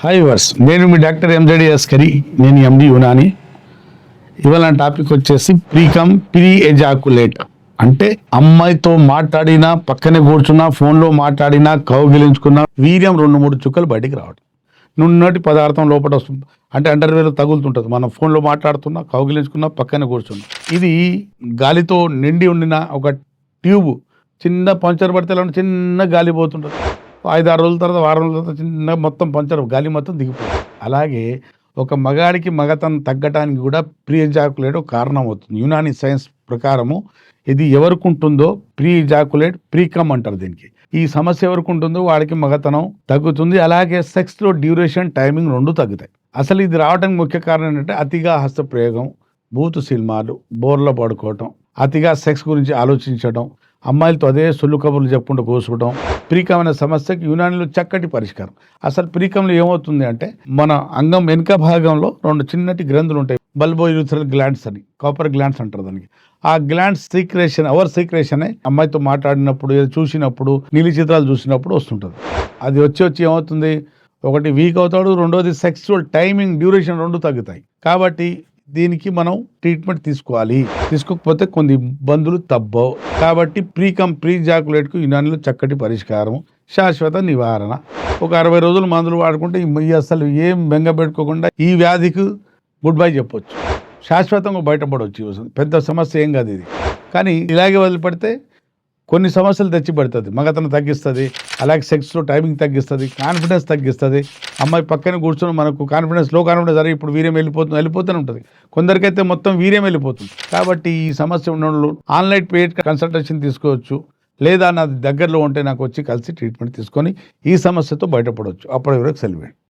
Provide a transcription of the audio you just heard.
Hi verse నేను మీ doctor ఎంజడి Askari నేను ఎండి యునాని ఇవాళ నా టాపిక్ వచ్చేసి ప్రీకమ్ ప్రీ ఎజాకులేట్ అంటే అమ్మాయితో మాట్లాడినా పక్కనే కూర్చున్నా ఫోన్లో మాట్లాడినా కౌగిలించుకున్నా వీర్యం రెండు మూడు చుక్కలు బయటికి రావడం నున్నటి పదార్థం లోపల వస్తుంది. అంటే అండర్వేర్ తగులుతుంటుంది. మనం ఫోన్లో మాట్లాడుతున్నా కౌగిలించుకున్నా పక్కనే కూర్చున్నా. ఇది గాలితో నిండి ఉండిన ఒక ట్యూబ్. చిన్న పంచర్ పడితే ఎలా చిన్న గాలి పోతుంటుంది. ఐదు ఆరు రోజుల తర్వాత వారం రోజుల తర్వాత చిన్న మొత్తం పంచర్ గాలి మొత్తం దిగిపోతుంది అలాగే ఒక మగాడికి మగతనం తగ్గటానికి కూడా ప్రీ జాకులేట్ ఒక కారణం అవుతుంది యునాని సైన్స్ ప్రకారము ఇది ఎవరికి ఉంటుందో ప్రీ ఎజాకులేట్ ప్రీకమ్ అంటారు దీనికి. ఈ సమస్య ఎవరికి ఉంటుందో వాడికి మగతనం తగ్గుతుంది. అలాగే సెక్స్లో డ్యూరేషన్ టైమింగ్ రెండు తగ్గుతాయి. అసలు ఇది రావడానికి ముఖ్య కారణం ఏంటంటే అతిగా హస్తప్రయోగం బూతు సినిమాలు బోర్లో పడుకోవటం అతిగా సెక్స్ గురించి ఆలోచించడం అమ్మాయిలతో అదే సొల్లు కబుర్లు చెప్పుకుంటూ కోసుకోవడం ప్రీకం అనే సమస్యకి యునానిలో చక్కటి పరిష్కారం. అసలు ప్రీకంలో ఏమవుతుంది అంటే మన అంగం వెనుక భాగంలో రెండు చిన్నటి గ్రంథులు ఉంటాయి బల్బో యూథరల్ గ్లాండ్స్ అని కాపర్ గ్లాండ్స్ అంటారు దానికి. ఆ గ్లాండ్స్ సీక్రేషన్ అవర్ సీక్రేషన్ అమ్మాయితో మాట్లాడినప్పుడు ఏదో చూసినప్పుడు నీలి చిత్రాలు చూసినప్పుడు వస్తుంటుంది. అది వచ్చి వచ్చి ఏమవుతుంది? ఒకటి వీక్ అవుతాడు రెండోది సెక్సువల్ టైమింగ్ డ్యూరేషన్ రెండు తగ్గుతాయి. కాబట్టి దీనికి మనం ట్రీట్మెంట్ తీసుకోవాలి. తీసుకోకపోతే కొన్ని ఇబ్బందులు తప్పవు. కాబట్టి ప్రీ కమ్ ప్రీ జాకులేట్కు యునానిలో చక్కటి పరిష్కారం. శాశ్వత నివారణ. ఒక అరవై రోజులు మందులు వాడుకుంటే ఈ- అసలు ఏం బెంగ పెట్టుకోకుండా ఈ వ్యాధికి గుడ్ బై చెప్పొచ్చు. శాశ్వతంగా బయటపడవచ్చు పెద్ద సమస్య ఏం కాదు ఇది. కానీ ఇలాగే వదిలిపెడితే కొన్ని సమస్యలు తెచ్చి పెడుతుంది. మగతనం తగ్గిస్తుంది అలాగే సెక్స్లో టైమింగ్ తగ్గిస్తుంది కాన్ఫిడెన్స్ తగ్గిస్తుంది. అమ్మాయి పక్కన కూర్చొని మనకు కాన్ఫిడెన్స్లో కాన్ఫిడెన్స్ అరే ఇప్పుడు వీర్యం వెళ్ళిపోతుంది వెళ్ళిపోతూనే ఉంటుంది. కొందరికైతే మొత్తం వీర్యం వెళ్ళిపోతుంది. కాబట్టి ఈ సమస్య ఉన్న వాళ్ళు ఆన్లైన్ పేడ్ కన్సల్టేషన్ తీసుకోవచ్చు. లేదా నా దగ్గరలో ఉంటే నాకు వచ్చి కలిసి ట్రీట్మెంట్ తీసుకొని ఈ సమస్యతో బయటపడవచ్చు. అప్పటి వరకు సెలవు.